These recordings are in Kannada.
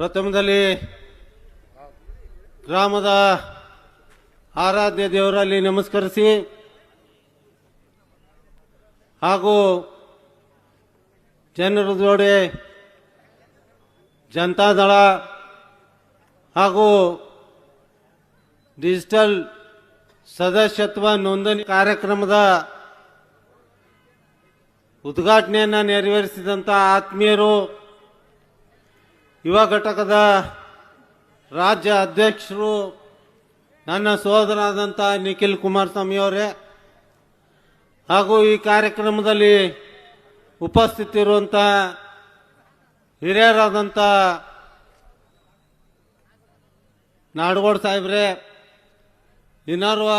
ಪ್ರಥಮದಲ್ಲಿ ಗ್ರಾಮದ ಆರಾಧ್ಯ ದೇವರಲ್ಲಿ ನಮಸ್ಕರಿಸಿ ಹಾಗೂ ಜನರ ಜೋಡೆ ಜನತಾದಳ ಹಾಗೂ ಡಿಜಿಟಲ್ ಸದಸ್ಯತ್ವ ನೋಂದಣಿ ಕಾರ್ಯಕ್ರಮದ ಉದ್ಘಾಟನೆಯನ್ನು ನೆರವೇರಿಸಿದಂಥ ಆತ್ಮೀಯರು ಯುವ ಘಟಕದ ರಾಜ್ಯ ಅಧ್ಯಕ್ಷರು, ನನ್ನ ಸಹೋದರಾದಂಥ ನಿಖಿಲ್ ಕುಮಾರಸ್ವಾಮಿ ಅವರೇ, ಹಾಗೂ ಈ ಕಾರ್ಯಕ್ರಮದಲ್ಲಿ ಉಪಸ್ಥಿತಿರುವಂಥ ಹಿರಿಯರಾದಂಥ ನಾಡಗೋಡ್ ಸಾಹೇಬ್ರೆ, ಇನ್ನೋರ್ವ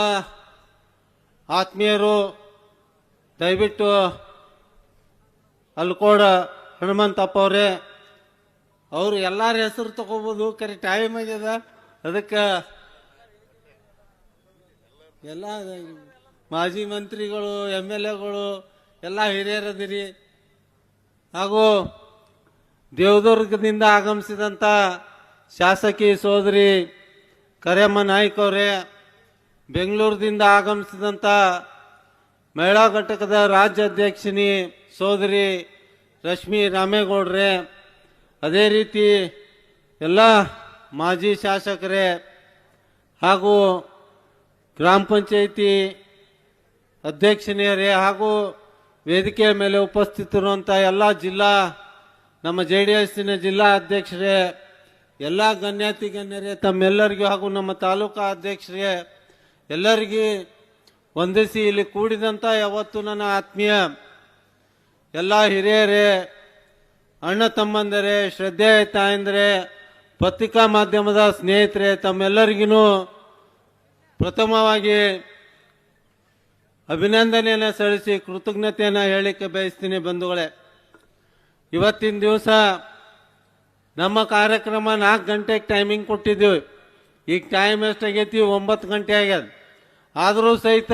ಆತ್ಮೀಯರು, ದಯವಿಟ್ಟು ಅಲ್ಕೋಡ ಹನುಮಂತಪ್ಪ ಅವರೇ ಅವರು ಎಲ್ಲಾರ ಹೆಸರು ತಗೋಬೋದು, ಕರೆ ಟೈಮ್ ಆಗ್ಯದ. ಅದಕ್ಕೆ ಎಲ್ಲ ಮಾಜಿ ಮಂತ್ರಿಗಳು, ಎಂ ಎಲ್ ಎಗಳು, ಎಲ್ಲ ಹಿರಿಯರದಿರಿ. ಹಾಗೂ ದೇವದುರ್ಗದಿಂದ ಆಗಮಿಸಿದಂಥ ಶಾಸಕಿ ಸೋದರಿ ಕರೇಮ್ಮ ನಾಯ್ಕ ಅವರೇ ಬೆಂಗಳೂರಿನಿಂದ ಆಗಮಿಸಿದಂಥ ಮಹಿಳಾ ಘಟಕದ ರಾಜ್ಯ ಅಧ್ಯಕ್ಷಿನಿ ಸೋದರಿ ರಶ್ಮಿ ರಾಮೇಗೌಡ್ರೆ ಅದೇ ರೀತಿ ಎಲ್ಲ ಮಾಜಿ ಶಾಸಕರೇ ಹಾಗೂ ಗ್ರಾಮ ಪಂಚಾಯಿತಿ ಅಧ್ಯಕ್ಷನಿಯರೇ ಹಾಗೂ ವೇದಿಕೆಯ ಮೇಲೆ ಉಪಸ್ಥಿತಿರುವಂಥ ಎಲ್ಲ ಜಿಲ್ಲಾ, ನಮ್ಮ ಜೆ ಡಿ ಎಸ್ಸಿನ ಜಿಲ್ಲಾ ಅಧ್ಯಕ್ಷರೇ, ಎಲ್ಲ ಗಣ್ಯಾತಿ ಗಣ್ಯರೇ ತಮ್ಮೆಲ್ಲರಿಗೂ ಹಾಗೂ ನಮ್ಮ ತಾಲೂಕಾ ಅಧ್ಯಕ್ಷರೇ, ಎಲ್ಲರಿಗೂ ವಂದಿಸಿ ಇಲ್ಲಿ ಕೂಡಿದಂಥ ಯಾವತ್ತು ನನ್ನ ಆತ್ಮೀಯ ಎಲ್ಲ ಹಿರಿಯರೇ ಅಣ್ಣ ತಮ್ಮಂದರೆ, ಶ್ರದ್ಧೆ ತಾಯಂದರೆ, ಪತ್ರಿಕಾ ಮಾಧ್ಯಮದ ಸ್ನೇಹಿತರೆ ತಮ್ಮೆಲ್ಲರಿಗೂ ಪ್ರಥಮವಾಗಿ ಅಭಿನಂದನೆಯನ್ನು ಸಲ್ಲಿಸಿ ಕೃತಜ್ಞತೆಯನ್ನು ಹೇಳಲಿಕ್ಕೆ ಬಯಸ್ತೀನಿ ಬಂಧುಗಳೇ. ಇವತ್ತಿನ ದಿವಸ ನಮ್ಮ ಕಾರ್ಯಕ್ರಮ ನಾಲ್ಕು ಗಂಟೆಗೆ ಟೈಮಿಂಗ್ ಕೊಟ್ಟಿದ್ದೀವಿ. ಈಗ ಟೈಮ್ ಎಷ್ಟಾಗೈತಿ ಒಂಬತ್ತು ಗಂಟೆ ಆಗ್ಯದ. ಆದರೂ ಸಹಿತ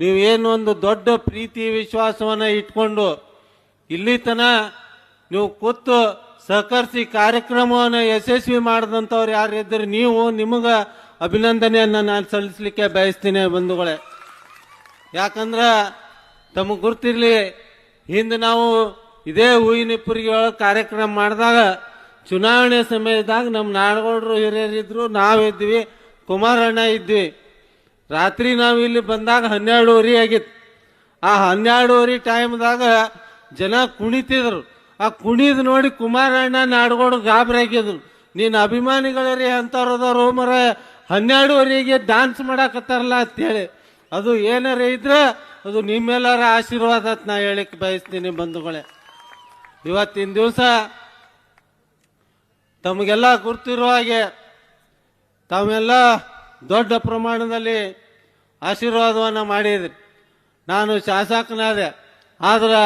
ನೀವೇನು ಒಂದು ದೊಡ್ಡ ಪ್ರೀತಿ ವಿಶ್ವಾಸವನ್ನು ಇಟ್ಕೊಂಡು ಇಲ್ಲಿ ತನ ನೀವು ಕೂತು ಸಹಕರಿಸಿ ಕಾರ್ಯಕ್ರಮವನ್ನು ಯಶಸ್ವಿ ಮಾಡಿದಂಥವ್ರು ಯಾರು ಇದ್ದರೆ ನೀವು ನಿಮಗೆ ಅಭಿನಂದನೆಯನ್ನು ನಾನು ಸಲ್ಲಿಸಲಿಕ್ಕೆ ಬಯಸ್ತೀನಿ ಬಂಧುಗಳೇ. ಯಾಕಂದ್ರೆ ತಮಗೆ ಗುರ್ತಿರಲಿ, ಹಿಂದೆ ನಾವು ಇದೇ ಹೂವಿನಿಪ್ಪರಿಗೆ ಕಾರ್ಯಕ್ರಮ ಮಾಡಿದಾಗ, ಚುನಾವಣೆ ಸಮಯದಾಗ ನಮ್ಮ ನಾಡಗೌಡರು ಹಿರಿಯರಿದ್ರು ನಾವಿದ್ವಿ ಕುಮಾರಣ್ಣ ಇದ್ವಿ ರಾತ್ರಿ ನಾವು ಇಲ್ಲಿ ಬಂದಾಗ ಹನ್ನೆರಡುವರೆ ಆಗಿತ್ತು. ಆ ಹನ್ನೆರಡುವರೆ ಟೈಮ್ದಾಗ ಜನ ಕುಣಿತಿದ್ರು. ಆ ಕುಣಿದು ನೋಡಿ ಕುಮಾರಣ್ಣ ನಾಡ್ಗೋಡು ಗಾಬರಿ ಆಗಿದ್ರು. ನೀನು ಅಭಿಮಾನಿಗಳರಿ ಅಂತವ್ರದವ್ರು ಮರ ಹನ್ನೆರಡುವರೆಗೆ ಡ್ಯಾನ್ಸ್ ಮಾಡಾಕತ್ತಾರಲ್ಲ ಅಂತೇಳಿ. ಅದು ಏನಾರ ಇದ್ರೆ ಅದು ನಿಮ್ಮೆಲ್ಲರ ಆಶೀರ್ವಾದ ಅಂತ ನಾ ಹೇಳಕ್ಕೆ ಬಯಸ್ತೀನಿ ಬಂಧುಗಳೇ. ಇವತ್ತಿನ ದಿವಸ ತಮಗೆಲ್ಲ ಗುರ್ತಿರೋ ಹಾಗೆ ತಾವೆಲ್ಲ ದೊಡ್ಡ ಪ್ರಮಾಣದಲ್ಲಿ ಆಶೀರ್ವಾದವನ್ನು ಮಾಡಿದ್ರಿ. ನಾನು ಶಾಸಕನಾದೆ, ಆದ್ರೆ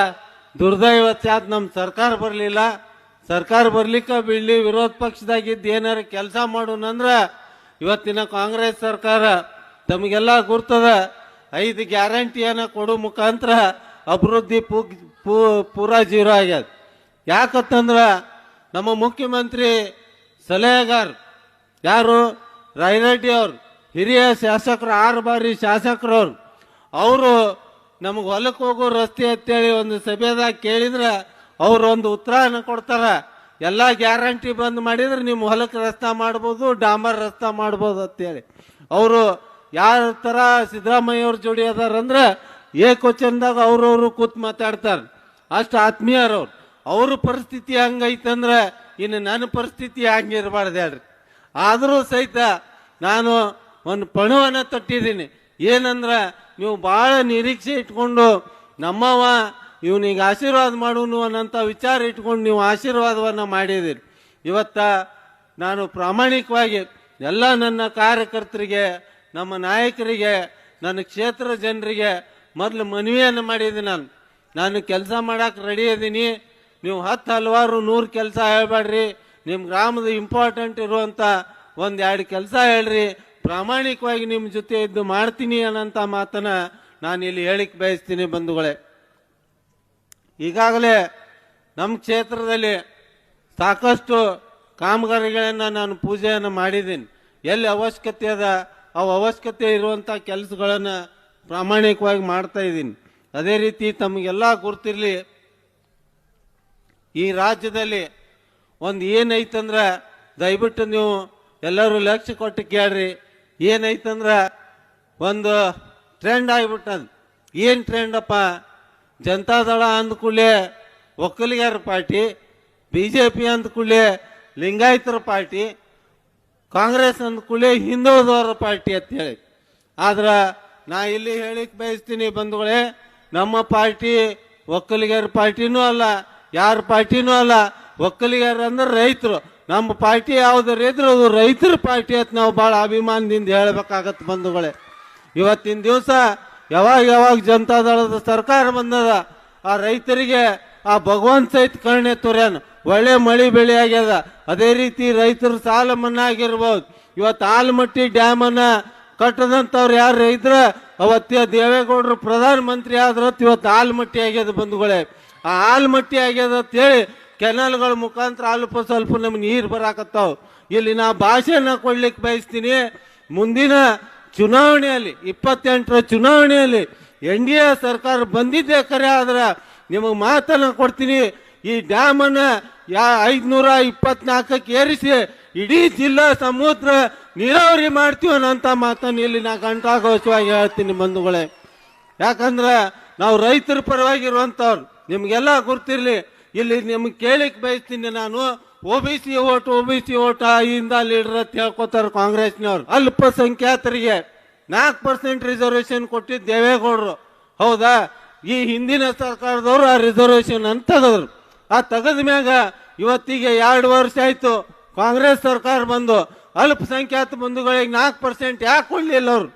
ದುರ್ದೈವತ್ಯಾತ್ ನಮ್ಮ ಸರ್ಕಾರ ಬರಲಿಲ್ಲ. ಸರ್ಕಾರ ಬರ್ಲಿಕ್ಕೆ ಬಿಡ್ಲಿ ವಿರೋಧ ಪಕ್ಷದಾಗಿದ್ದು ಏನಾರು ಕೆಲಸ ಮಾಡೋಣಂದ್ರೆ ಇವತ್ತಿನ ಕಾಂಗ್ರೆಸ್ ಸರ್ಕಾರ ತಮಗೆಲ್ಲ ಗುರ್ತದ. ಐದು ಗ್ಯಾರಂಟಿಯನ್ನು ಕೊಡೋ ಮುಖಾಂತರ ಅಭಿವೃದ್ಧಿ ಪೂ, ಪೂ- ಪೂರಾ ಜೀರೋ ಆಗ್ಯದ. ಯಾಕಂತಂದ್ರೆ ನಮ್ಮ ಮುಖ್ಯಮಂತ್ರಿ ಸಲಹೆಗಾರ್ ಯಾರು? ರಾಯರೆಡ್ಡಿ ಅವ್ರು. ಹಿರಿಯ ಶಾಸಕರು, ಆರು ಬಾರಿ ಶಾಸಕರವ್ರು. ಅವರು ನಮಗೆ ಹೊಲಕ್ಕೆ ಹೋಗೋ ರಸ್ತೆ ಅಂತೇಳಿ ಒಂದು ಸಭೆದಾಗ ಕೇಳಿದ್ರೆ ಅವ್ರು ಒಂದು ಉತ್ತರನ ಕೊಡ್ತಾರ. ಎಲ್ಲ ಗ್ಯಾರಂಟಿ ಬಂದ್ ಮಾಡಿದ್ರೆ ನಿಮ್ಮ ಹೊಲಕ್ಕೆ ರಸ್ತೆ ಮಾಡ್ಬೋದು ಡಾಂಬರ್ ರಸ್ತೆ ಮಾಡ್ಬೋದು ಅಂತೇಳಿ. ಅವರು ಯಾವ ಥರ ಸಿದ್ದರಾಮಯ್ಯ ಅವ್ರ ಜೋಡಿ ಅದಾರಂದ್ರೆ ಏ ಕ್ವಶನ್ದಾಗ ಅವ್ರವರು ಕೂತ್ ಮಾತಾಡ್ತಾರೆ. ಅಷ್ಟು ಆತ್ಮೀಯರವ್ರು ಅವ್ರ. ಪರಿಸ್ಥಿತಿ ಹಂಗೈತಂದ್ರೆ ಇನ್ನು ನನ್ನ ಪರಿಸ್ಥಿತಿ ಹಂಗಿರಬಾರ್ದು ಹೇಳ್ರಿ. ಆದರೂ ಸಹಿತ ನಾನು ಒಂದು ಪಣವನ್ನು ತಟ್ಟಿದ್ದೀನಿ. ಏನಂದ್ರೆ ನೀವು ಭಾಳ ನಿರೀಕ್ಷೆ ಇಟ್ಕೊಂಡು ನಮ್ಮವ ಇವನಿಗೆ ಆಶೀರ್ವಾದ ಮಾಡೋನು ಅನ್ನೋಂಥ ವಿಚಾರ ಇಟ್ಕೊಂಡು ನೀವು ಆಶೀರ್ವಾದವನ್ನು ಮಾಡಿದಿರಿ ಇವತ್ತ ನಾನು ಪ್ರಾಮಾಣಿಕವಾಗಿ ಎಲ್ಲ ನನ್ನ ಕಾರ್ಯಕರ್ತರಿಗೆ, ನಮ್ಮ ನಾಯಕರಿಗೆ, ನನ್ನ ಕ್ಷೇತ್ರ ಜನರಿಗೆ ಮೊದಲು ಮನವಿಯನ್ನು ಮಾಡಿದ್ದೀನಿ ನಾನು. ನಾನು ಕೆಲಸ ಮಾಡಕ್ಕೆ ರೆಡಿ ಇದ್ದೀನಿ ನೀವು ಹತ್ತು ಹಲವಾರು ನೂರು ಕೆಲಸ ಹೇಳ್ಬೇಡ್ರಿ. ನಿಮ್ಮ ಗ್ರಾಮದ ಇಂಪಾರ್ಟೆಂಟ್ ಇರುವಂಥ ಒಂದು ಎರಡು ಕೆಲಸ ಹೇಳ್ರಿ. ಪ್ರಾಮಾಣಿಕವಾಗಿ ನಿಮ್ಮ ಜೊತೆ ಇದ್ದು ಮಾಡ್ತೀನಿ ಅನ್ನೋಂಥ ಮಾತನ್ನ ನಾನು ಇಲ್ಲಿ ಹೇಳಿಕ್ ಬಯಸ್ತೀನಿ ಬಂಧುಗಳೇ. ಈಗಾಗಲೇ ನಮ್ಮ ಕ್ಷೇತ್ರದಲ್ಲಿ ಸಾಕಷ್ಟು ಕಾಮಗಾರಿಗಳನ್ನು ನಾನು ಪೂಜೆಯನ್ನು ಮಾಡಿದ್ದೀನಿ. ಎಲ್ಲಿ ಅವಶ್ಯಕತೆ ಅದ ಆ ಅವಶ್ಯಕತೆ ಇರುವಂಥ ಕೆಲಸಗಳನ್ನು ಪ್ರಾಮಾಣಿಕವಾಗಿ ಮಾಡ್ತಾ ಇದ್ದೀನಿ. ಅದೇ ರೀತಿ ತಮಗೆಲ್ಲ ಗುರ್ತಿರ್ಲಿ, ಈ ರಾಜ್ಯದಲ್ಲಿ ಒಂದು ಏನೈತಂದ್ರೆ ದಯವಿಟ್ಟು ನೀವು ಎಲ್ಲರೂ ಲಕ್ಷ್ಯ ಕೊಟ್ಟು ಕೇಳ್ರಿ ಏನೈತಂದ್ರೆ ಒಂದು ಟ್ರೆಂಡ್ ಆಗಿಬಿಟ್ಟದ. ಏನು ಟ್ರೆಂಡಪ್ಪ ಜನತಾದಳ ಅಂದ್ಕೂಡಲೇ ಒಕ್ಕಲಿಗರ ಪಾರ್ಟಿ ಬಿ ಜೆ ಪಿ ಅಂದ್ಕೂಡಲೇ ಲಿಂಗಾಯತರ ಪಾರ್ಟಿ, ಕಾಂಗ್ರೆಸ್ ಅಂದ್ಕೂಡಲೇ ಹಿಂದುಳಿದವರ ಪಾರ್ಟಿ ಅಂತ ಹೇಳಿ. ಆದ್ರೆ ನಾ ಇಲ್ಲಿ ಹೇಳಿಕ್ ಬಯಸ್ತೀನಿ ಬಂಧುಗಳೇ, ನಮ್ಮ ಪಾರ್ಟಿ ಒಕ್ಕಲಿಗರ ಪಾರ್ಟಿನೂ ಅಲ್ಲ, ಯಾರ ಪಾರ್ಟಿನೂ ಅಲ್ಲ ಒಕ್ಕಲಿಗರ ರೈತರು. ನಮ್ಮ ಪಾರ್ಟಿ ಯಾವುದು ಇದ್ರೆ ಅದು ರೈತರ ಪಾರ್ಟಿ ಅಂತ ನಾವು ಭಾಳ ಅಭಿಮಾನದಿಂದ ಹೇಳಬೇಕಾಗತ್ತೆ ಬಂಧುಗಳೇ. ಇವತ್ತಿನ ದಿವಸ ಯಾವಾಗ ಯಾವಾಗ ಜನತಾದಳದ ಸರ್ಕಾರ ಬಂದದ, ಆ ರೈತರಿಗೆ ಆ ಭಗವಂತ ಸಹಿತ ಕರ್ಣೆ ತೊರ್ಯಾನ. ಒಳ್ಳೆ ಮಳೆ ಬೆಳೆ ಆಗ್ಯದ. ಅದೇ ರೀತಿ ರೈತರ ಸಾಲ ಮನ್ನಾ ಆಗಿರ್ಬೋದು. ಇವತ್ತು ಆಲಮಟ್ಟಿ ಡ್ಯಾಮನ್ನು ಅನ್ನ ಕಟ್ಟದಂತವ್ರು ಯಾರು ರೈತರ ಅವತ್ತ ದೇವೇಗೌಡರು ಪ್ರಧಾನಮಂತ್ರಿ ಮಂತ್ರಿ ಆದ್ರತ್ ಇವತ್ತು ಆಲ್ಮಟ್ಟಿ ಆಗ್ಯದ ಬಂಧುಗಳೇ. ಆ ಆಲ್ಮಟ್ಟಿ ಆಗ್ಯದ ಅಂತ ಹೇಳಿ ಕೆನಲ್ಗಳ ಮುಖಾಂತರ ಅಲ್ಪ ಸ್ವಲ್ಪ ನಮ್ಗೆ ನೀರು ಬರಾಕತ್ತಾವ. ಇಲ್ಲಿ ನಾ ಭಾಷೆನ ಕೊಡ್ಲಿಕ್ಕೆ ಬಯಸ್ತೀನಿ. ಮುಂದಿನ ಚುನಾವಣೆಯಲ್ಲಿ, ಇಪ್ಪತ್ತೆಂಟರ ಚುನಾವಣೆಯಲ್ಲಿ ಎನ್ ಡಿ ಎ ಸರ್ಕಾರ ಬಂದಿದ್ದೆ ಕರೆ ಆದ್ರೆ ನಿಮಗೆ ಮಾತನ್ನ ಕೊಡ್ತೀನಿ. ಈ ಡ್ಯಾಮ್ ಅನ್ನ ಯಾ ಐದ್ನೂರ ಇಪ್ಪತ್ನಾಲ್ಕಕ್ಕೆ ಏರಿಸಿ ಇಡೀ ಜಿಲ್ಲಾ ಸಮುದ್ರ ನೀರಾವರಿ ಮಾಡ್ತೀವಿ ಅನ್ನೋಂಥ ಮಾತನ್ನು ಇಲ್ಲಿ ನಾ ಗಂಟಾಘೋಷವಾಗಿ ಹೇಳ್ತೀನಿ ಬಂಧುಗಳೇ. ಯಾಕಂದ್ರೆ ನಾವು ರೈತರ ಪರವಾಗಿರುವಂತವ್ರು ನಿಮಗೆಲ್ಲ ಗುರ್ತಿರ್ಲಿ ಇಲ್ಲಿ ನಿಮ್ಗೆ ಕೇಳಿಕ್ ಬಯಸ್ತೀನಿ ನಾನು. O B C vote O B C vote ಇಂದ ಲೀಡರ್ ಅಂತ ಹೇಳ್ಕೊತಾರೆ ಕಾಂಗ್ರೆಸ್ನವ್ರು. ಅಲ್ಪಸಂಖ್ಯಾತರಿಗೆ ನಾಲ್ಕು ಪರ್ಸೆಂಟ್ ರಿಸರ್ವೇಶನ್ ಕೊಟ್ಟಿದ್ದು ದೇವೇಗೌಡರು. ಹೌದಾ? ಈ ಹಿಂದಿನ ಸರ್ಕಾರದವರು ಆ ರಿಸರ್ವೇಶನ್ ಅಂತ ತೆಗೆದ್ರು ಆ ತೆಗೆದ ಮ್ಯಾಗ ಇವತ್ತಿಗೆ ಎರಡು ವರ್ಷ ಆಯ್ತು ಕಾಂಗ್ರೆಸ್ ಸರ್ಕಾರ ಬಂದು ಅಲ್ಪಸಂಖ್ಯಾತ ಬಂಧುಗಳಿಗೆ ನಾಲ್ಕು ಪರ್ಸೆಂಟ್ ಯಾಕೆ ಕೊಡಲಿಲ್ಲ ಅವರು?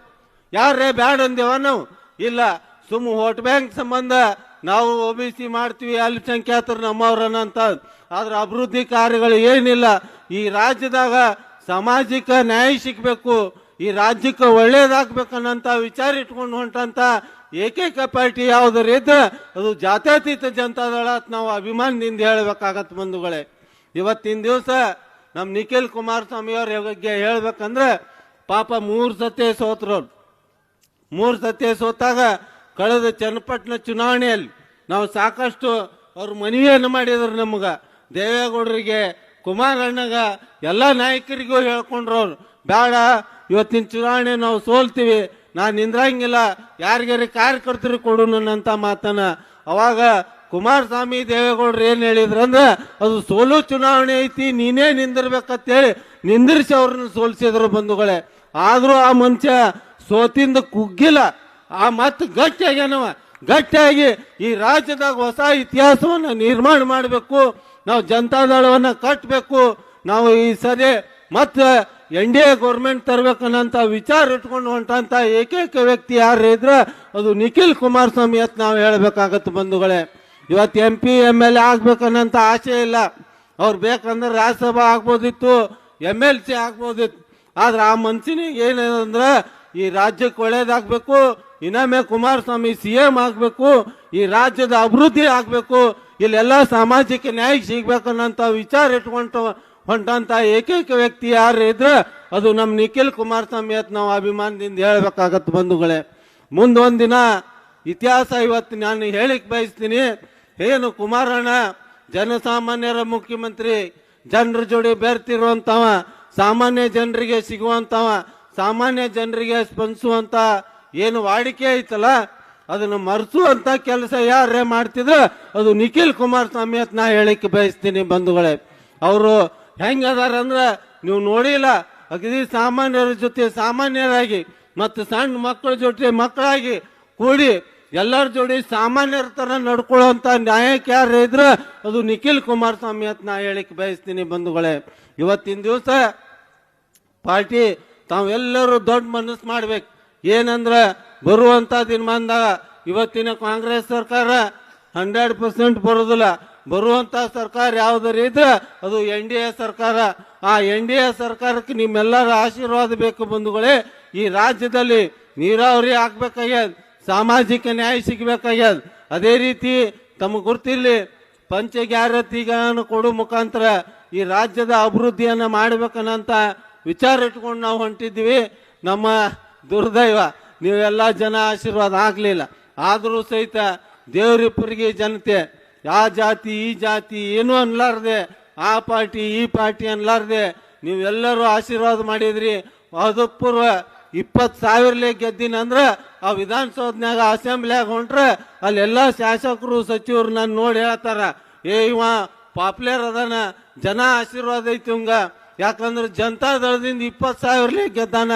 ಯಾರೇ ಬ್ಯಾಡ್ ಅಂದೇವ ನಾವು? ಇಲ್ಲ ಸುಮ್ಮ ವೋಟ್ ಬ್ಯಾಂಕ್ ಸಂಬಂಧ ನಾವು ಒ ಬಿ ಸಿ ಮಾಡ್ತೀವಿ ಅಲ್ಪಸಂಖ್ಯಾತರು ನಮ್ಮವ್ರನ್ನ ಅಂತ. ಆದ್ರೆ ಅಭಿವೃದ್ಧಿ ಕಾರ್ಯಗಳು ಏನಿಲ್ಲ. ಈ ರಾಜ್ಯದಾಗ ಸಾಮಾಜಿಕ ನ್ಯಾಯ ಸಿಗ್ಬೇಕು, ಈ ರಾಜ್ಯಕ್ಕೆ ಒಳ್ಳೇದಾಗ್ಬೇಕನ್ನಂತ ವಿಚಾರ ಇಟ್ಕೊಂಡು ಹೊಂಟಂತ ಏಕೈಕ ಪಾರ್ಟಿ ಯಾವ್ದಾರು ಇದ್ರೆ ಅದು ಜಾತ್ಯತೀತ ಜನತಾದಳ ನಾವು ಅಭಿಮಾನದಿಂದ ಹೇಳ್ಬೇಕಾಗತ್ತೆ ಬಂಧುಗಳೇ. ಇವತ್ತಿನ ದಿವಸ ನಮ್ಮ ನಿಖಿಲ್ ಕುಮಾರಸ್ವಾಮಿ ಅವ್ರ ಬಗ್ಗೆ ಹೇಳ್ಬೇಕಂದ್ರೆ ಪಾಪ ಮೂರು ಸತಿ ಸೋತ್ರವ್ರು ಮೂರು ಸತಿ ಸೋತಾಗ ಕಳೆದ ಚನ್ನಪಟ್ಟಣ ಚುನಾವಣೆಯಲ್ಲಿ ನಾವು ಸಾಕಷ್ಟು ಅವ್ರ ಮನವಿಯನ್ನು ಮಾಡಿದ್ರು ನಮಗೆ. ದೇವೇಗೌಡರಿಗೆ ಕುಮಾರಣ್ಣಗ ಎಲ್ಲ ನಾಯಕರಿಗೂ ಹೇಳ್ಕೊಂಡ್ರು ಅವ್ರು. ಬೇಡ ಇವತ್ತಿನ ಚುನಾವಣೆ ನಾವು ಸೋಲ್ತೀವಿ. ನಾನು ನಿಂದ್ರಂಗಿಲ್ಲ. ಯಾರಿಗಾರ ಕಾರ್ಯಕರ್ತರು ಕೊಡು ನನ್ನಂತ ಮಾತನ್ನ. ಅವಾಗ ಕುಮಾರಸ್ವಾಮಿ, ದೇವೇಗೌಡರು ಹೇಳಿದ್ರು ಹೇಳಿದ್ರಂದ್ರೆ ಅದು ಸೋಲು ಚುನಾವಣೆ ಐತಿ, ನೀನೇ ನಿಂದಿರ್ಬೇಕಂತೇಳಿ ನಿಂದಿರಿಸಿ ಅವ್ರನ್ನ ಸೋಲ್ಸಿದ್ರು ಬಂಧುಗಳೇ. ಆದರೂ ಆ ಮನುಷ್ಯ ಸೋತಿಂದ ಕುಗ್ಗಿಲ್ಲ. ಆ ಮತ್ತೆ ಗಟ್ಟಿಯಾಗ್ಯಾನವ ಗಟ್ಟಿಯಾಗಿ ಈ ರಾಜ್ಯದಾಗ ಹೊಸ ಇತಿಹಾಸವನ್ನು ನಿರ್ಮಾಣ ಮಾಡಬೇಕು. ನಾವು ಜನತಾದಳವನ್ನು ಕಟ್ಟಬೇಕು ನಾವು ಈ ಸರಿ ಮತ್ತೆ ಎನ್ ಡಿ ಎ ಗೌರ್ಮೆಂಟ್ ತರಬೇಕನ್ನಂಥ ವಿಚಾರ ಇಟ್ಕೊಂಡು ಹೊಂಟಂಥ ಏಕೈಕ ವ್ಯಕ್ತಿ ಯಾರು ಇದ್ರೆ ಅದು ನಿಖಿಲ್ ಕುಮಾರಸ್ವಾಮಿ ಅಂತ ನಾವು ಹೇಳಬೇಕಾಗತ್ತೆ ಬಂಧುಗಳೇ. ಇವತ್ತು M P M L A ಆಗ್ಬೇಕನ್ನಂಥ ಆಸೆ ಇಲ್ಲ. ಅವ್ರು ಬೇಕಂದ್ರೆ ರಾಜ್ಯಸಭಾ ಆಗ್ಬೋದಿತ್ತು ಎಂ ಎಲ್ ಸಿ ಆಗ್ಬೋದಿತ್ತು. ಆದ್ರೆ ಆ ಮನ್ಸಿನಿಗೆ ಏನಂದ್ರೆ ಈ ರಾಜ್ಯಕ್ಕೆ ಒಳ್ಳೇದಾಗಬೇಕು ಇನ್ನೊಮ್ಮೆ ಕುಮಾರಸ್ವಾಮಿ ಸಿ ಎಂ ಆಗಬೇಕು, ಈ ರಾಜ್ಯದ ಅಭಿವೃದ್ಧಿ ಆಗಬೇಕು, ಇಲ್ಲೆಲ್ಲ ಸಾಮಾಜಿಕ ನ್ಯಾಯ ಸಿಗ್ಬೇಕನ್ನಂತ ವಿಚಾರ ಇಟ್ಕೊಂಡು ಹೊಂಟಂತ ಏಕೈಕ ವ್ಯಕ್ತಿ ಯಾರು ಇದ್ರೆ ಅದು ನಮ್ಮ ನಿಖಿಲ್ ಕುಮಾರಸ್ವಾಮಿ ಅಂತ ನಾವು ಅಭಿಮಾನದಿಂದ ಹೇಳಬೇಕಾಗತ್ತೆ ಬಂಧುಗಳೇ. ಮುಂದೊಂದಿನ ಇತಿಹಾಸ ಇವತ್ತು ನಾನು ಹೇಳಿಕ್ ಬಯಸ್ತೀನಿ. ಏನು ಕುಮಾರಣ್ಣ, ಜನಸಾಮಾನ್ಯರ ಮುಖ್ಯಮಂತ್ರಿ, ಜನರ ಜೋಡಿ ಬೇರ್ತಿರುವಂಥವ, ಸಾಮಾನ್ಯ ಜನರಿಗೆ ಸಿಗುವಂತವ ಸಾಮಾನ್ಯ ಜನರಿಗೆ ಸ್ಪಂದಿಸುವಂತ ಏನು ವಾಡಿಕೆ ಐತಲ್ಲ, ಅದನ್ನು ಮರೆಸುವಂತ ಕೆಲಸ ಯಾರೇ ಮಾಡ್ತಿದ್ರು, ಅದು ನಿಖಿಲ್ ಕುಮಾರಸ್ವಾಮಿ ಅಂತ ನಾ ಹೇಳಕ್ಕೆ ಬಯಸ್ತೀನಿ ಬಂಧುಗಳೇ. ಅವರು ಹೆಂಗದಾರ ಅಂದ್ರೆ ನೀವು ನೋಡಿಲ್ಲ, ಅಗದಿ ಸಾಮಾನ್ಯರ ಜೊತೆ ಸಾಮಾನ್ಯರಾಗಿ ಮತ್ತು ಸಣ್ಣ ಮಕ್ಕಳ ಜೊತೆ ಮಕ್ಕಳಾಗಿ ಕೂಡಿ ಎಲ್ಲರ ಜೋಡಿ ಸಾಮಾನ್ಯರ ತರ ನಡ್ಕೊಳ್ಳುವಂತ ನ್ಯಾಯಕ್ಕೆ ಯಾರು ಇದ್ರೆ ಅದು ನಿಖಿಲ್ ಕುಮಾರಸ್ವಾಮಿ ಅಂತ ನಾ ಹೇಳಕ್ಕೆ ಬಯಸ್ತೀನಿ ಬಂಧುಗಳೇ. ಇವತ್ತಿನ ದಿವಸ ಪಾರ್ಟಿ ತಾವೆಲ್ಲರೂ ದೊಡ್ಡ ಮನಸ್ಸು ಮಾಡ್ಬೇಕು. ಏನಂದ್ರೆ ಬರುವಂತ ದಿನಮಾನದಾಗ ಇವತ್ತಿನ ಕಾಂಗ್ರೆಸ್ ಸರ್ಕಾರ ಹಂಡ್ರೆಡ್ ಪರ್ಸೆಂಟ್ ಬರೋದಿಲ್ಲ. ಬರುವಂತ ಸರ್ಕಾರ ಯಾವ್ದಾರು ಇದ್ರೆ ಅದು ಎನ್ ಡಿ ಎ ಸರ್ಕಾರ. ಆ ಎನ್ ಡಿ ಎ ಸರ್ಕಾರಕ್ಕೆ ನಿಮ್ಮೆಲ್ಲರ ಆಶೀರ್ವಾದ ಬೇಕು ಬಂಧುಗಳೇ. ಈ ರಾಜ್ಯದಲ್ಲಿ ನೀರಾವರಿ ಆಗ್ಬೇಕಾಗ್ಯದ, ಸಾಮಾಜಿಕ ನ್ಯಾಯ ಸಿಗ್ಬೇಕಾಗ್ಯದ. ಅದೇ ರೀತಿ ತಮಗೆ ಗುರ್ತಿರ್ಲಿ ಪಂಚ ಗ್ಯಾರತಿಗಳನ್ನು ಕೊಡೋ ಮುಖಾಂತರ ಈ ರಾಜ್ಯದ ಅಭಿವೃದ್ಧಿಯನ್ನು ಮಾಡ್ಬೇಕನ್ನಂತ ವಿಚಾರ ಇಟ್ಕೊಂಡು ನಾವು ಹೊಂಟಿದ್ದೀವಿ. ನಮ್ಮ ದುರ್ದೈವ, ನೀವೆಲ್ಲ ಜನ ಆಶೀರ್ವಾದ ಆಗಲಿಲ್ಲ. ಆದರೂ ಸಹಿತ ದೇವರಿಬ್ಬರಿಗೆ ಜನತೆ ಯಾವ ಜಾತಿ, ಈ ಜಾತಿ ಏನೂ ಅನ್ಲಾರ್ದೆ, ಆ ಪಾರ್ಟಿ, ಈ ಪಾರ್ಟಿ ಅನ್ಲಾರ್ದೆ, ನೀವೆಲ್ಲರೂ ಆಶೀರ್ವಾದ ಮಾಡಿದ್ರಿ. ಅದು ಪೂರ್ವ ಇಪ್ಪತ್ತು ಸಾವಿರಲೆ ಗೆದ್ದಿನ ಅಂದ್ರೆ, ಆ ವಿಧಾನಸೌಧನ್ಯಾಗ ಅಸೆಂಬ್ಲಿಯಾಗ ಹೊಂಟ್ರೆ ಅಲ್ಲೆಲ್ಲ ಶಾಸಕರು, ಸಚಿವರು ನಾನು ನೋಡಿ ಹೇಳ್ತಾರ, ಏ ಇವ ಪಾಪ್ಯುಲರ್ ಅದಾನ, ಜನ ಆಶೀರ್ವಾದ ಐತಿ ಇವಂಗ. ಯಾಕಂದ್ರೆ ಜನತಾ ದಳದಿಂದ ಇಪ್ಪತ್ತು ಸಾವಿರಲೇ ಗೆದ್ದಾನ,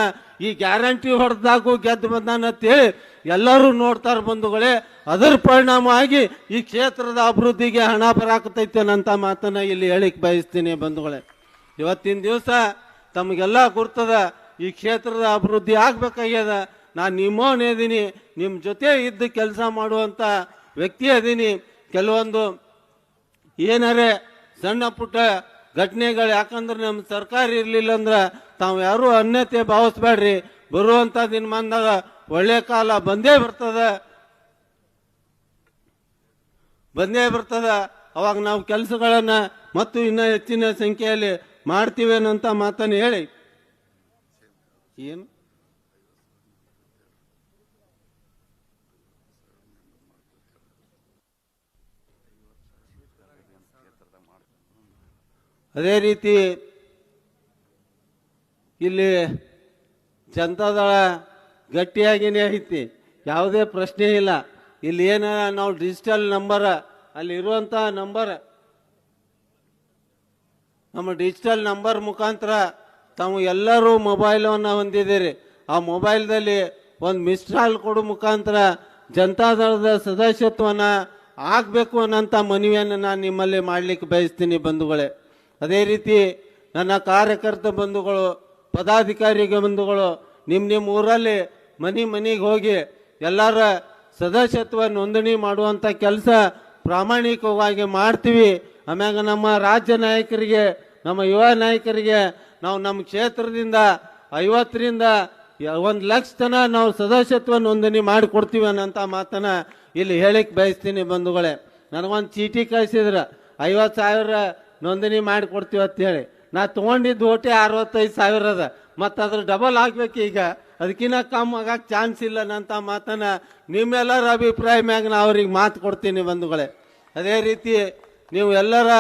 ಈ ಗ್ಯಾರಂಟಿ ಹೊಡೆದಾಗು ಗೆದ್ದು ಬಂದಾನ ಅಂತೇಳಿ ಎಲ್ಲರೂ ನೋಡ್ತಾರೆ ಬಂಧುಗಳೇ. ಅದರ ಪರಿಣಾಮ ಆಗಿ ಈ ಕ್ಷೇತ್ರದ ಅಭಿವೃದ್ಧಿಗೆ ಹಣ ಬರಾಕತೈತೆ ಅಂತ ಮಾತನ್ನ ಇಲ್ಲಿ ಹೇಳಿಕ್ ಬಯಸ್ತೀನಿ ಬಂಧುಗಳೇ. ಇವತ್ತಿನ ದಿವಸ ತಮಗೆಲ್ಲ ಗುರ್ತದ, ಈ ಕ್ಷೇತ್ರದ ಅಭಿವೃದ್ಧಿ ಆಗ್ಬೇಕಾಗ್ಯದ. ನಾನು ನಿಮ್ಮವನೇ ಇದೀನಿ ನಿಮ್ಮ ಜೊತೆ ಇದ್ದು ಕೆಲಸ ಮಾಡುವಂತ ವ್ಯಕ್ತಿ ಅದೀನಿ ಕೆಲವೊಂದು ಏನಾರೆ ಸಣ್ಣ ಪುಟ್ಟ ಘಟನೆಗಳು ಯಾಕಂದ್ರೆ ನಮ್ಮ ಸರ್ಕಾರ ಇರಲಿಲ್ಲ ಅಂದ್ರೆ ತಾವು ಯಾರು ಅನ್ಯತೆ ಭಾವಿಸ್ಬೇಡ್ರಿ. ಬರುವಂತ ದಿನಮಾನದಾಗ ಒಳ್ಳೆ ಕಾಲ ಬಂದೇ ಬರ್ತದ. ಬಂದೇ ಬರ್ತದ. ಅವಾಗ ನಾವು ಕೆಲಸಗಳನ್ನ ಮತ್ತು ಇನ್ನ ಹೆಚ್ಚಿನ ಸಂಖ್ಯೆಯಲ್ಲಿ ಮಾಡ್ತೀವೇನಂತ ಮಾತನ್ನು ಹೇಳಿ. ಏನು? ಅದೇ ರೀತಿ ಇಲ್ಲಿ ಜನತಾದಳ ಗಟ್ಟಿಯಾಗಿಯೇ ಐತಿ ಯಾವುದೇ ಪ್ರಶ್ನೆ ಇಲ್ಲ. ಇಲ್ಲಿ ಏನ ನಾವು ಡಿಜಿಟಲ್ ನಂಬರ್ ಅಲ್ಲಿ ಇರುವಂತ ನಂಬರ್ ನಮ್ಮ ಡಿಜಿಟಲ್ ನಂಬರ್ ಮುಖಾಂತರ ತಾವು ಎಲ್ಲರೂ ಮೊಬೈಲನ್ನು ಹೊಂದಿದ್ದೀರಿ. ಆ ಮೊಬೈಲ್ದಲ್ಲಿ ಒಂದು ಮಿಸ್ಡ್ ಕಾಲ್ ಕೊಡೋ ಮುಖಾಂತರ ಜನತಾದಳದ ಸದಸ್ಯತ್ವನ ಆಗಬೇಕು ಅನ್ನೋಂಥ ಮನವಿಯನ್ನು ನಾನು ನಿಮ್ಮಲ್ಲಿ ಮಾಡಲಿಕ್ಕೆ ಬಯಸ್ತೀನಿ ಬಂಧುಗಳೇ. ಅದೇ ರೀತಿ ನನ್ನ ಕಾರ್ಯಕರ್ತ ಬಂಧುಗಳು ಪದಾಧಿಕಾರಿ ಬಂಧುಗಳು ನಿಮ್ಮ ನಿಮ್ಮ ಊರಲ್ಲಿ ಮನೆ ಮನೆಗೆ ಹೋಗಿ ಎಲ್ಲರ ಸದಸ್ಯತ್ವ ನೋಂದಣಿ ಮಾಡುವಂಥ ಕೆಲಸ ಪ್ರಾಮಾಣಿಕವಾಗಿ ಮಾಡ್ತೀವಿ. ಆಮ್ಯಾಗ ನಮ್ಮ ರಾಜ್ಯ ನಾಯಕರಿಗೆ, ನಮ್ಮ ಯುವ ನಾಯಕರಿಗೆ ನಾವು ನಮ್ಮ ಕ್ಷೇತ್ರದಿಂದ ಐವತ್ತರಿಂದ ಒಂದು ಲಕ್ಷ ತನ ನಾವು ಸದಸ್ಯತ್ವ ನೋಂದಣಿ ಮಾಡಿಕೊಡ್ತೀವಿ ಅನ್ನೋಂಥ ಮಾತನ್ನು ಇಲ್ಲಿ ಹೇಳಕ್ಕೆ ಬಯಸ್ತೀನಿ ಬಂಧುಗಳೇ. ನನಗೊಂದು ಚೀಟಿ ಕಳಿಸಿದ್ರೆ. ಐವತ್ತು ಸಾವಿರ ನೋಂದಣಿ ಮಾಡಿಕೊಡ್ತೀವಿ ಅಂತ ಹೇಳಿ. ನಾ ತೊಗೊಂಡಿದ್ದು ಓಟೆ ಅರವತ್ತೈದು ಸಾವಿರ ಅದ. ಮತ್ತು ಅದ್ರ ಡಬಲ್ ಆಗ್ಬೇಕು ಈಗ. ಅದಕ್ಕಿಂತ ಕಮ್ಮಿ ಆಗಕ್ಕೆ ಚಾನ್ಸ್ ಇಲ್ಲ ನಂತ ಮಾತನ್ನ ನಿಮ್ಮೆಲ್ಲರ ಅಭಿಪ್ರಾಯ ಮ್ಯಾಗ ನಾ ಅವ್ರಿಗೆ ಮಾತು ಕೊಡ್ತೀನಿ ಬಂಧುಗಳೇ. ಅದೇ ರೀತಿ ನೀವು ಎಲ್ಲರ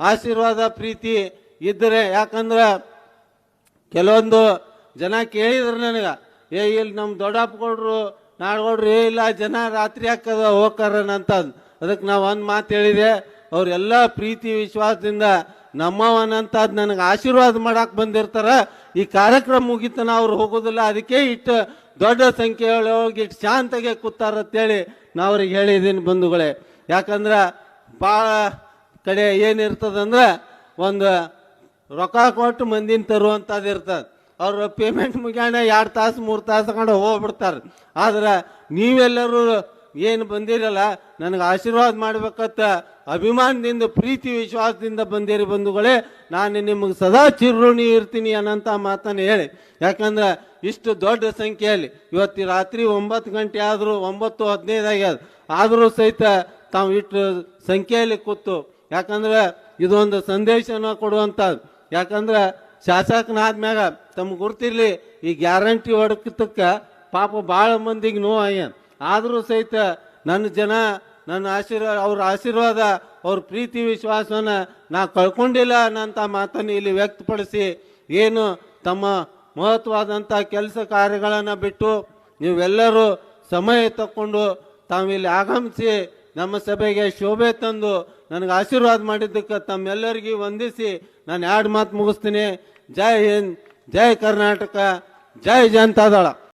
ಆಶೀರ್ವಾದ, ಪ್ರೀತಿ ಇದ್ದರೆ ಯಾಕಂದ್ರೆ ಕೆಲವೊಂದು ಜನ ಕೇಳಿದ್ರು ನನಗೆ, ಏ ಇಲ್ಲಿ ನಮ್ಮ ದೊಡ್ಡಪ್ಪ ಕೊಡ್ರು ಏ, ಇಲ್ಲ, ಜನ ರಾತ್ರಿ ಹಾಕದ ಅಂತ ಅದಕ್ಕೆ ನಾವು ಒಂದು ಮಾತು ಹೇಳಿದೆ ಅವರೆಲ್ಲ ಪ್ರೀತಿ, ವಿಶ್ವಾಸದಿಂದ ನಮ್ಮವನಂತ ನನಗೆ ಆಶೀರ್ವಾದ ಮಾಡಕ್ಕೆ ಬಂದಿರ್ತಾರ. ಈ ಕಾರ್ಯಕ್ರಮ ಮುಗಿತನ ಅವ್ರು ಹೋಗೋದಿಲ್ಲ. ಅದಕ್ಕೆ ಇಟ್ಟು ದೊಡ್ಡ ಸಂಖ್ಯೆಯೊಳಗೆ ಇಟ್ಟು ಶಾಂತಗೆ ಕೂತಾರಂತೇಳಿ ನಾ ಅವ್ರಿಗೆ ಹೇಳಿದ್ದೀನಿ ಬಂಧುಗಳೇ. ಯಾಕಂದ್ರೆ ಭಾಳ ಕಡೆ ಏನಿರ್ತದಂದ್ರೆ ಒಂದು ರೊಕ್ಕ ಕೊಟ್ಟು ಮಂದಿನ ತರುವಂಥದ್ದು ಇರ್ತದೆ. ಅವರು ಪೇಮೆಂಟ್ ಮುಗ್ಯಾಣ ಎರಡು ತಾಸು, ಮೂರು ತಾಸು ಕಂಡು ಹೋಗ್ಬಿಡ್ತಾರೆ. ಆದ್ರೆ ನೀವೆಲ್ಲರೂ ಏನು ಬಂದಿರಲ್ಲ? ನನಗೆ ಆಶೀರ್ವಾದ ಮಾಡ್ಬೇಕತ್ತ ಅಭಿಮಾನದಿಂದ, ಪ್ರೀತಿ ವಿಶ್ವಾಸದಿಂದ ಬಂದಿರಿ ಬಂಧುಗಳೇ. ನಾನು ನಿಮಗೆ ಸದಾ ಚಿರುಣಿ ಇರ್ತೀನಿ ಅನ್ನೋಂಥ ಮಾತನ್ನು ಹೇಳಿ. ಯಾಕಂದ್ರೆ ಇಷ್ಟು ದೊಡ್ಡ ಸಂಖ್ಯೆಯಲ್ಲಿ ಇವತ್ತು ರಾತ್ರಿ ಒಂಬತ್ತು ಗಂಟೆ ಆದರೂ ಒಂಬತ್ತು ಹದಿನೈದು ಆಗ್ಯದ. ಆದರೂ ಸಹಿತ ತಾವು ಇಟ್ಟು ಸಂಖ್ಯೆಯಲ್ಲಿ ಕೂತು. ಯಾಕಂದ್ರೆ ಇದೊಂದು ಸಂದೇಶನ ಕೊಡುವಂಥದ್ದು. ಯಾಕಂದ್ರೆ ಶಾಸಕನಾದ್ಮ್ಯಾಗ ತಮ್ಗೆ ಗುರ್ತಿರ್ಲಿ, ಈ ಗ್ಯಾರಂಟಿ ಹೊಡಕತಕ್ಕ ಪಾಪ ಭಾಳ ಮಂದಿಗೆ ನೋವು ಆಗ್ಯಾನ ಆದರೂ ಸಹಿತ ನನ್ನ ಜನ, ನನ್ನ ಆಶೀರ್ವಾದ ಅವ್ರ ಆಶೀರ್ವಾದ, ಅವ್ರ ಪ್ರೀತಿ ವಿಶ್ವಾಸವನ್ನು ನಾ ಕಳ್ಕೊಂಡಿಲ್ಲ ಅನ್ನೋಂಥ ಮಾತನ್ನು ಇಲ್ಲಿ ವ್ಯಕ್ತಪಡಿಸಿ ಏನು ತಮ್ಮ ಮಹತ್ವವಾದಂಥ ಕೆಲಸ ಕಾರ್ಯಗಳನ್ನು ಬಿಟ್ಟು ನೀವೆಲ್ಲರೂ ಸಮಯ ತಕ್ಕೊಂಡು ತಾವಿಲ್ಲಿ ಆಗಮಿಸಿ ನಮ್ಮ ಸಭೆಗೆ ಶೋಭೆ ತಂದು ನನಗೆ ಆಶೀರ್ವಾದ ಮಾಡಿದ್ದಕ್ಕೆ ತಮ್ಮೆಲ್ಲರಿಗೂ ವಂದಿಸಿ ನಾನು ಎರಡು ಮಾತು ಮುಗಿಸ್ತೀನಿ. ಜೈ ಹಿಂದ್, ಜೈ ಕರ್ನಾಟಕ, ಜೈ ಜನತಾದಳ.